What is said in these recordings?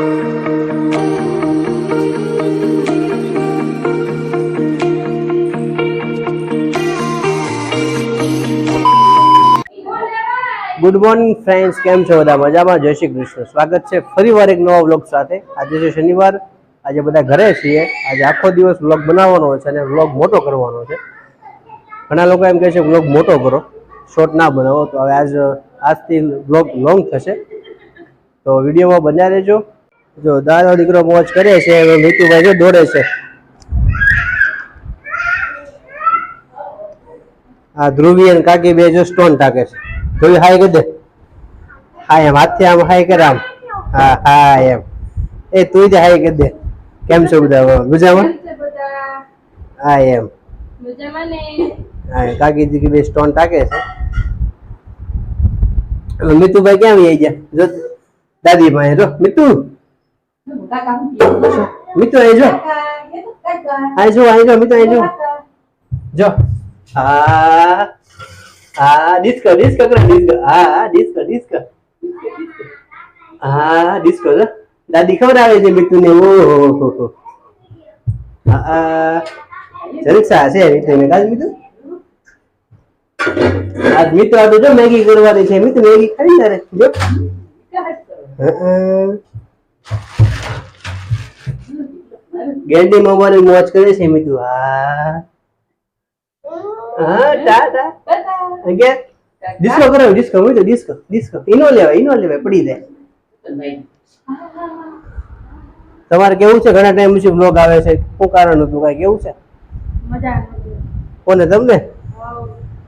Good morning friends કેમ છો બધા? મજામાં? જય શ્રી કૃષ્ણ. સ્વાગત છે ફરીવાર એક નવા વ્લોગ સાથે. આજે છે શનિવાર. આજે બધા ઘરે છીએ. આજે આખો દિવસ વ્લોગ બનાવવાનો છે અને વ્લોગ મોટો કરવાનો છે. ઘણા લોકો એમ કહે છે, વ્લોગ મોટો કરો. શોર્ટ ના બનાવો. તો હવે આજ, આજથી વ્લોગ લોંગ થશે. તો વિડીયોમાં બન્યા રહેજો. જો દાદા દીકરો મોજ કરે છે નીતુભાઈ જો દોડે છે. આ ધ્રુવી અને કાકી બે જો સ્ટોન ટાકે છે. ધ્રુવી હાય કરી દે? હા એમ, હાથે આમ હાય કરે આમ. હા હા એમ. એ તું જ હાય કરી દે. કેમ છો બધા? મજામાં? હા એમ. હા, કાકી દીકરી બે સ્ટોન ટાકે છે. મિતુભાઈ ક્યાં આવી ગયા? જો દાદી ભાઈ જો, મિતુ! મિતુ એ જો. અહીં જો અહીં જો મિતુ અહીં જો. જો. હા હા ડિસ્કો ડિસ્કો કરો ડિસ્કો હા ડિસ્ક ડિસ્કો હા ડિસ્કો જો. દાદી, ખબર આવે છે મિતુને? ઓહો આ જલસા છે મિતુને. કાજ મિતુ? આજ મિતુ આ તો જો મેગી કરવાની છે. મિત્રો મેગી ખાઈ તારે? જો. હં. ગેંડી મોબાઈલ મોજ કરે છે મિતુ. હા. હા ટા ટા અગિયાર. ડિસ્કો કરો disco Mitu disco disco Eno લેવાય ઇનો લેવાય પડી જાય. તમારે કેવું છે? ઘણા ટાઈમ પછી બ્લોગ આવે છે. શું કારણ હતું કઈ? કેવું છે? કોને તમને?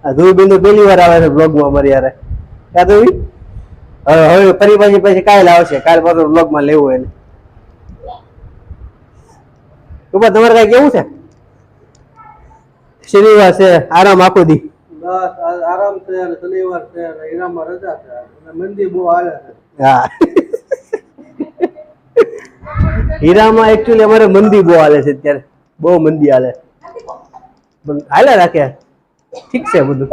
આ ધ્રુવ બિંદુ પહેલી વાર આવે છે બ્લોગમાં અમારી યારે ક્યાં તો હવે હવે ફરી પાછી પછી કાલ આવશે. કાલ પાછું બ્લોગમાં લેવું એને. ટૂંકમાં તમારે કઈ કેવું છે? શનિવાર છે આરામ આખો દી. બસ આરામ છે શનિવાર છે અને રજા છે. મંદી બહુ હાલે છે. હા. હીરામાં એકચ્યુઅલી અમારે મંદી બહુ હાલે છે અત્યારે. બહુ મંદી હાલે. પણ હાલે રાખે. ઠીક છે બધું.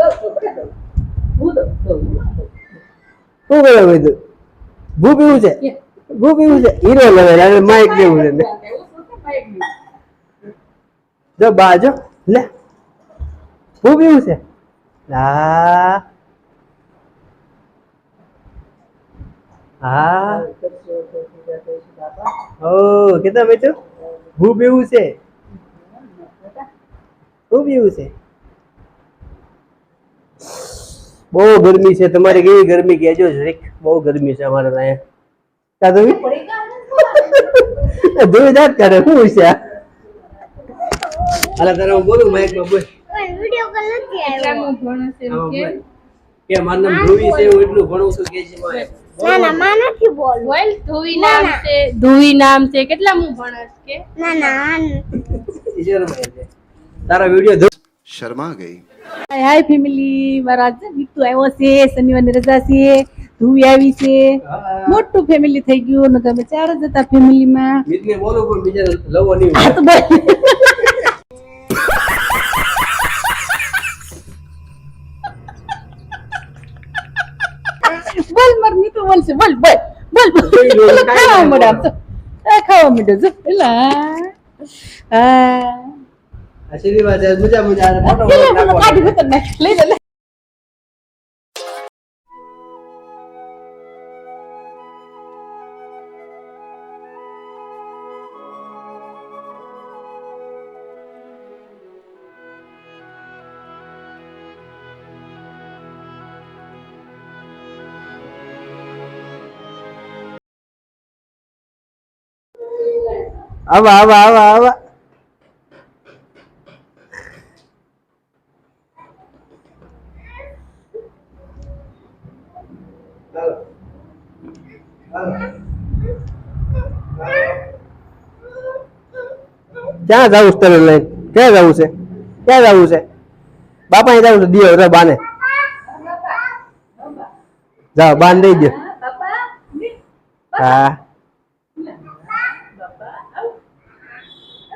શું કરે ભાઈ ભૂ પીવું છે? ભૂ પીવું છે? હીરો લેવાય હવે માઇક લેવું છે. જો બાજો લે. ભૂ પીવું છે? લા હા. ઓ કેટલા બેચો ભૂ પીવું છે? ભૂ પીવું છે? બહુ ગરમી છે. તમારે કેવી ગરમી કહેજો જરીક. બહુ ગરમી છે અમારે ત્યાં કા તો ધોઈ દાંત કરે. શું છે આ? અલા તારે હું બોલું માઇકમાં બોલ. વિડિયો કોલ નથી આવ્યો. આમાં બોલ. કે મારું નામ ધ્રુવી છે હું એટલું ભણું છું કે છે ના ના માં નથી બોલવું બોલ ધુવી નામ છે ધુવી નામ છે કેટલા હું ભણસ કે? ના ના આ ન- ઈશ્વરભાઈ છે. તારા વીડિયો શર્મા ગઈ. Hi hi family. મારા આજે આવ્યો છે શનિવારની રજા છે ધુવી આવી છે. મોટું ફેમિલી થઈ ગયું ને તમે ચાર જ હતા ફેમિલીમાં માં. બોલો પણ બીજા લવો નહીં બોલશે બોલ બોલ બોલ ખાવા ના મળે આમ તો આ ખાવા મળે જો પેલા હા આશીર્વાદ મજા મજા ફોટો કાઢી લઈ લે આવા આવા આવા આવા. ક્યાં જવું છે તને લઈને? ક્યાં જવું છે? ક્યાં જવું છે? બાપા જવું છે? દિયો રે બાને. જાઓ બાન દઈ દો હા.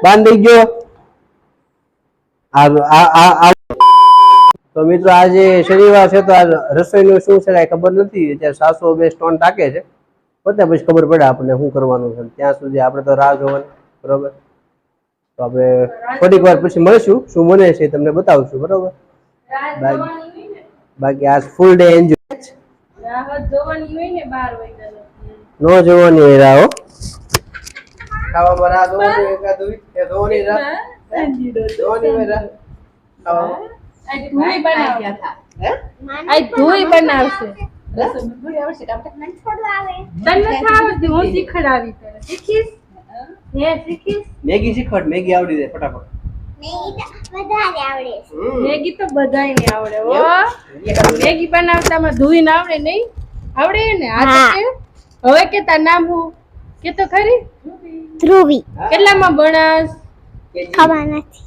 દઈ ગયો તો મિત્રો આજે શનિવાર છે તો આ રસોઈનું શું છે કાંઈ ખબર નથી. ત્યાં સાસુ બે સ્ટોન ટાકે છે. પતે પછી ખબર પડે આપણને શું કરવાનું છે. ત્યાં સુધી આપણે તો રાહ જોવાની બરોબર? તો આપણે થોડીક વાર પછી મળીશું. શું બને છે તમને બતાવશું બરોબર? બાકી આજ ફૂલ ડે એન્જોય નો જોવાની હોય રાહ હો ખાવામાં રાહ જોવાની એ એકાદ હોય, એ જોવાની રાહ જોવાની હોય રાહ ખાવામાં. આજ ધૂળી બનાવશે. હે? મેગી શીખવાડ. મેગી આવડી જાય ફટાફટ. મેગી તો વધારે આવડે છે. મેગી તો બધાયને આવડે હો. મેગી બનાવતામાં ધોઈને આવડે નહીં? આવડે ને? આ હવે કે તાર નામ હું? કે તો ખરી? ધ્રુવી. કેટલામાં ભણાસ ખબર નથી.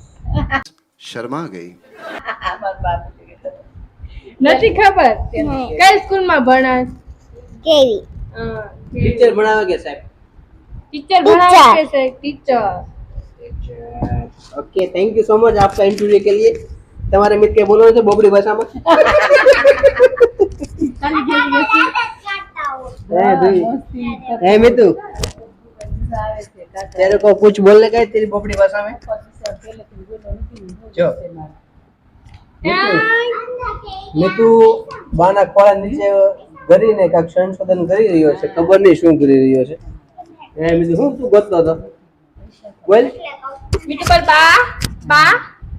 શર્મા ગઈ. નથી ખબર? કઈ સ્કૂલમાં ભણાસ? કેવી? ટીચર ભણાવે કે સાહેબ? ટીચર ભણાવે કે સાહેબ? Teacher. Okay thank you so much Aapka interview કે लिए તમારે મિત કે બોલવાનું છે બોબરી ભાષામાં. ए दुई ए मितू तेरे को कुछ बोलने का है तेरी बोबड़ी भाषा में जो મિતુ બાના ખોળા નીચે કરીને કાંઈક સંશોધન કરી રહ્યો છે ખબર નહીં શું કરી રહ્યો છે એ મિતુ શું તું ગોતતો હતો બોલ મીઠું બોલ બા બા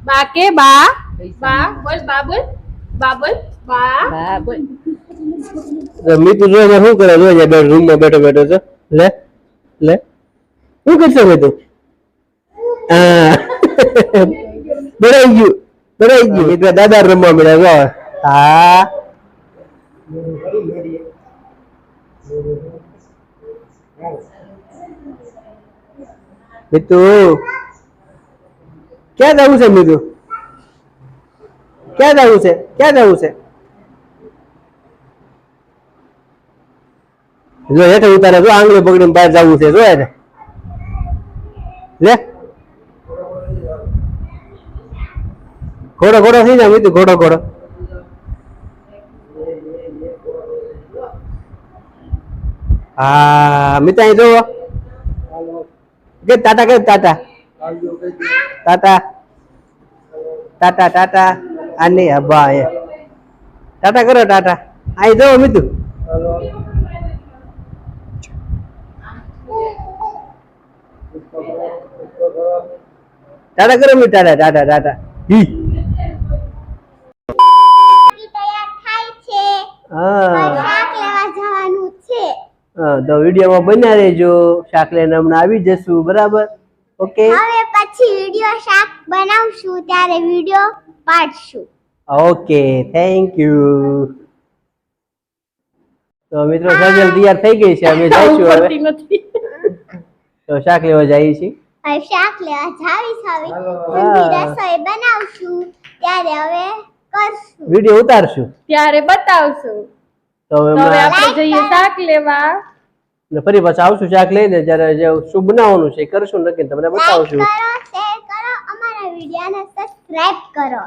બા કે બા બા બોલ બા બોલ બા બોલ બા બોલ તો મિતુ જો શું કરે? જોઈ જાય રૂમમાં બેઠો બેઠો છે. લે લે. શું કરશે મિતુ? હા બરાઈ ગયું બરાઈ ગયું. મિત્ર દાદા રમવા મળ્યા જો. હા. મિતુ ક્યાં જવું છે મિતુ? ક્યાં જવું છે? ક્યાં જવું છે? જો હેઠે ઉતારે જો આંગળી પકડીને બહાર જવું છે જો એને લે ઘોડો ઘોડો થઈ જાય મિતુ ઘોડો ઘોડો હા મિતા અહીં જોવો કે ટાટા કે ટાટા ટાટા ટાટા ટાટા આની હબ્બા એ ટાટા કરો ટાટા અહીં જોવો મિતુ ટાટા કરો મિત ટાટા ટાટા ટાટા હી. તૈયાર થાય છે. હા. શાક લેવા જવાનું છે. હા, તો વિડીયોમાં બન્યા રહેજો. શાક લઈને હમણાં આવી જશું બરાબર? ઓકે? હવે પછી વીડિયો શાક બનાવશું ત્યારે વીડિયો પાડશું. ઓકે થેન્ક યુ તો મિત્રો સજલ તૈયાર થઈ ગઈ છે અમે જઈશું હવે. તો શાક લેવા જઈએ છીએ. હવે શાક લેવા જાવી સાવી હા. રસોઈ બનાવશું. ત્યારે હવે કરશું. વિડિયો ઉતારશું. ત્યારે બતાવશું. તો હવે આપણે જઈએ શાક લેવા. ને ફરી પાછા આવશું શાક લઈને. જ્યારે જે શું બનાવવાનું છે કરશું નક્કી તમને બતાવશું. કરો શેર કરો અમારા વિડિયોને સબસ્ક્રાઇબ કરો.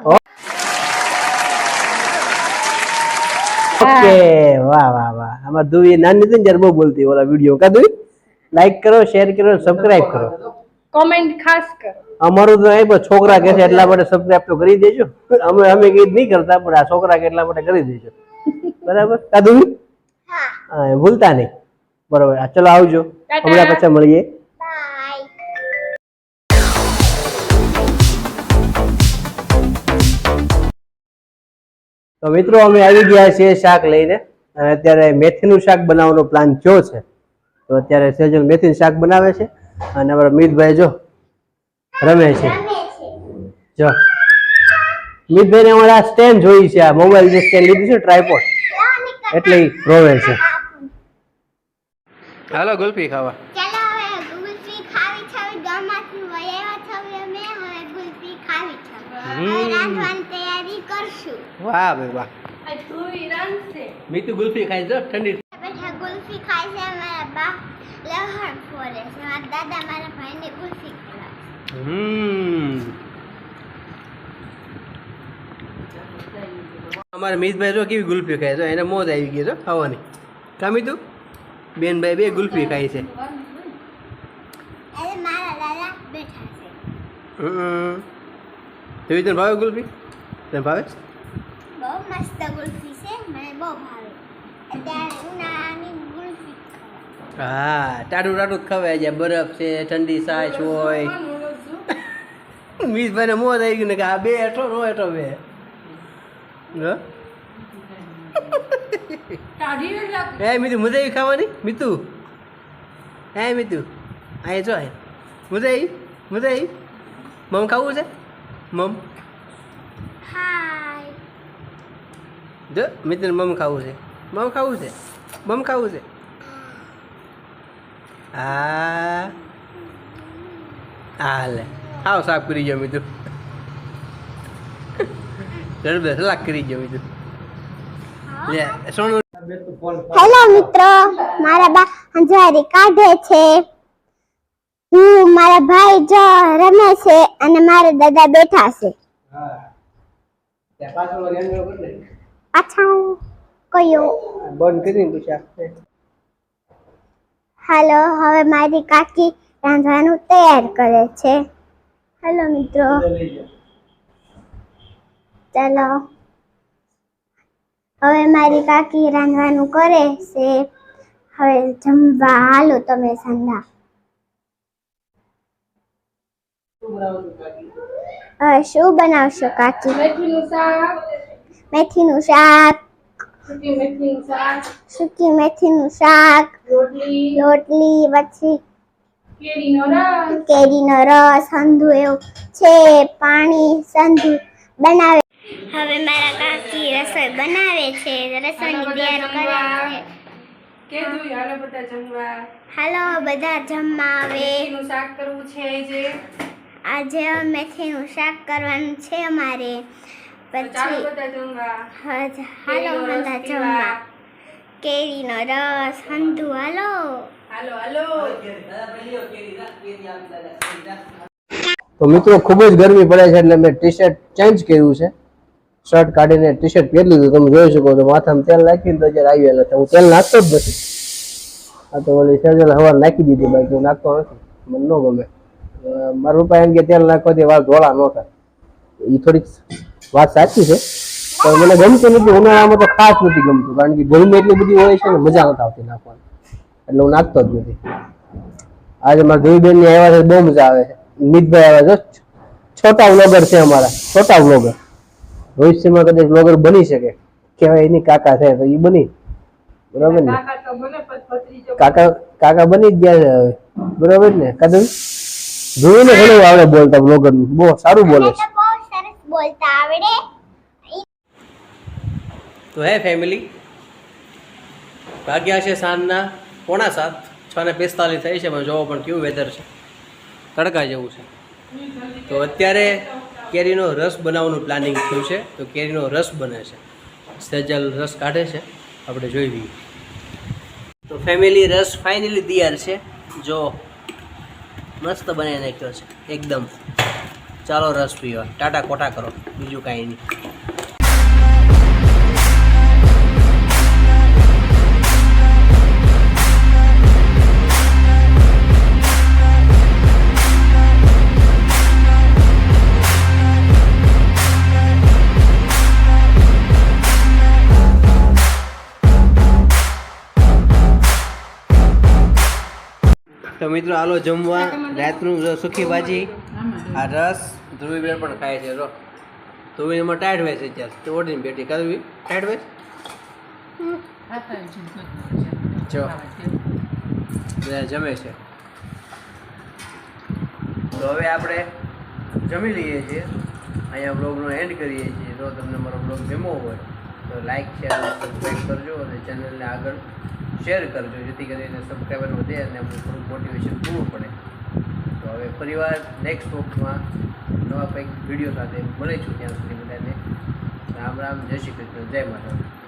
ઓકે. વાહ વાહ વાહ. અમાર દુવી નાની હતી ને જ્યારે બહુ બોલતી ઓલા વીડિયો. કા ધુવી લાઈક કરો શેર કરો સબસ્ક્રાઇબ કરો. કોમેન્ટ ખાસ કરો. અમારું તો એ છોકરા કે છે એટલા માટે સબસ્ક્રાઇબ તો કરી દેજો. અમે અમે કઈ નહીં કરતા પણ આ છોકરા કે એટલા માટે કરી દેજો. બરાબર? કાદુ ધુવી હા ભૂલતા નહીં. બરોબર. આ ચલો આવજો. હમણાં પછી મળીએ. તો મિત્રો અમે આવી ગયા છીએ શાક લઈને અને અત્યારે મેથીનું શાક બનાવવાનો પ્લાન થયો છે. તો અત્યારે સેજલ મેથીનું શાક બનાવે છે અને અમારા મિતભાઈ જો રમે છે. જો. મિતભાઈને અમારે આ સ્ટેન્ડ જોઈ છે આ મોબાઈલ જે સ્ટેન્ડ લીધું છે ટ્રાયપોડ એટલે રોવે છે. હાલો ગુલ્ફી ખાવા. ચાલો હવે ગુલફી ખાવી છે હવે ગામમાંથી વયાવા છે હવે અમે હવે ગુલફી ખાવી છે. હવે રાંધવાની તૈયારી કરશું. વાહ ભાઈ વાહ. મીતુ ગુલ્ફી ખાઈ જો ઠંડી ગુલ્ફી ખાય છે મારા બા લહણ ફોરે છે મારા દાદા મારા ભાઈને ગુલ્ફી ખવડાવે હમ અમારે મિતભાઈ જો કેવી ગુલ્ફી ખાય છે એને મોજ આવી ગઈ છે ખાવાની. કામી તું? બેન ભાઈ બે ગુલ્ફી ખાય છે. જોઈ તને ભાવે ગુલ્ફી? તને ભાવે? બહુ મસ્ત ગુલ્ફી છે, મને બહુ ભાવે. હા ટાટું ટાટું જ ખવાય છે બરફ છે ઠંડી સાચ હોય. મીસભાઈને મોં થઈ ગયું ને કે આ બે હેઠો રો હેઠો બે. હ? હે મીતુ મજા આવી ખાવાની? મીતુ? હે મીતુ? અહીં જો હે મજા આવી મજા આવી મમ ખાવું છે? મમ? જો મિત્ર મમ ખાવું છે. મમ ખાવું છે? મમ ખાવું છે? આ આ લે આવ સાફ કરી સલાક લે સોનું. હેલો મિત્રો મારા બા હંજવારી કાઢે છે. હું મારા ભાઈ જો રમે છે અને મારા દાદા બેઠા છે. પાછળ કયો? બંધ કરીને પછી આપશે હાલો હવે મારી કાકી રાંધવાનું તૈયાર કરે છે. હેલો મિત્રો. ચાલો. હવે મારી કાકી રાંધવાનું કરે છે. હવે જમવા હાલો તમે સંધા. હવે શું બનાવશો કાકી? મેથીનું શાક. મેથીનું શાક. સૂકી મેથીનું શાક સૂકી મેથીનું શાક રોટલી રોટલી પછી કેરીનો રસ. કેરીનો રસ સંધુ એવું છે પાણી સંધુ બનાવે. હવે મારા કાકી રસોઈ બનાવે છે રસોઈની તૈયાર કરે છે. કેજું હાલો બધા જમવા. હાલો બધા જમવા આવે. મેથીનું શાક કરવું છે જે આજે મેથીનું શાક કરવાનું છે અમારે. પછી હાલો પીવા. જમવા કેરીનો રસ સંધુ હાલો હાલો હાલો તો મિત્રો ખૂબ જ ગરમી પડે છે એટલે મેં ટી શર્ટ ચેન્જ કર્યું છે. શર્ટ કાઢીને ટી શર્ટ પહેરી લીધું. તમે જોઈ શકો છો માથામાં તેલ નાખીને તો અત્યારે આવી ગયેલો હું તેલ નાખતો જ નથી. આ તો ઓલી સજલ હવા નાખી દીધી બાકી હું નાખતો નથી. મને ન ગમે. મારું મારા પપ્પા એમ કે તેલ નાખવાથી વાળ ધોળા ન થાય. એ થોડીક વાત સાચી છે. પણ મને ગમતું નથી ઉનાળામાં તો ખાસ નથી ગમતું કારણ કે ગરમી એટલી બધી હોય છે ને મજા નથી આવતી નાખવાની. એટલે હું નાખતો જ નથી. આજે મારા ધોઈબેનની આવ્યા છે બહુ મજા આવે છે. મિતભાઈ આવ્યા છે છોટા વ્લોગર છે અમારા છોટા વ્લોગર. ભવિષ્યમાં કદાચ વ્લોગર બની શકે. કહેવાય એની કાકા છે તો એ બની. બરાબર ને? કાકા કાકા બની જ ગયા છે હવે. બરાબર ને? કદમ? જોઈને ઘણું આવડે બોલતા વ્લોગર બહુ સારું બોલે સરસ બોલતા આવડે? તો હે ફેમિલી ભાગ્યા છે સાંજના પોણા સાત, છ ને પિસ્તાલીસ થઈ છે, પણ જોવો પણ કેવું વેધર છે. તડકા જેવું છે. તો અત્યારે કેરીનો રસ બનાવવાનું પ્લાનિંગ થયું છે, તો કેરીનો રસ બને છે. સેજલ રસ કાઢે છે, આપણે જોઈ લઈએ. તો ફેમિલી રસ ફાઇનલી તૈયાર છે. જો મસ્ત બનાવી નાખ્યો છે, એકદમ. ચાલો રસ પીવા. ટાટા કોટા કરો. બીજું કાંઈ નહીં. તો મિત્રો, હાલો જમવા. રાતનું સુખી ભાજી. આ રસ. ધ્રુવીબેન પણ ખાય છે રો ધ્રુવી એમાં ટાઈટ વેસ અત્યારે. તો ઓડીને કરવી ટાઈટ વેસ? જો. બધા જમે છે. તો હવે આપણે જમી લઈએ છીએ. અહીંયા બ્લોગનો એન્ડ કરીએ છીએ. જો તમને મારો બ્લોગ ગમ્યો હોય, તો લાઈક શેર સબસ્ક્રાઈબ કરજો અને ચેનલને આગળ શેર કરજો, જેથી કરીને સબસ્ક્રાઈબર વધે અને અમને થોડું મોટિવેશન પૂરું પડે. તો હવે ફરીવાર નેક્સ્ટ બ્લોગમાં નવા કંઈક વીડિયો સાથે મળીશું ત્યાં સુધી બધાને. રામ રામ, જય શ્રી કૃષ્ણ, જય માતા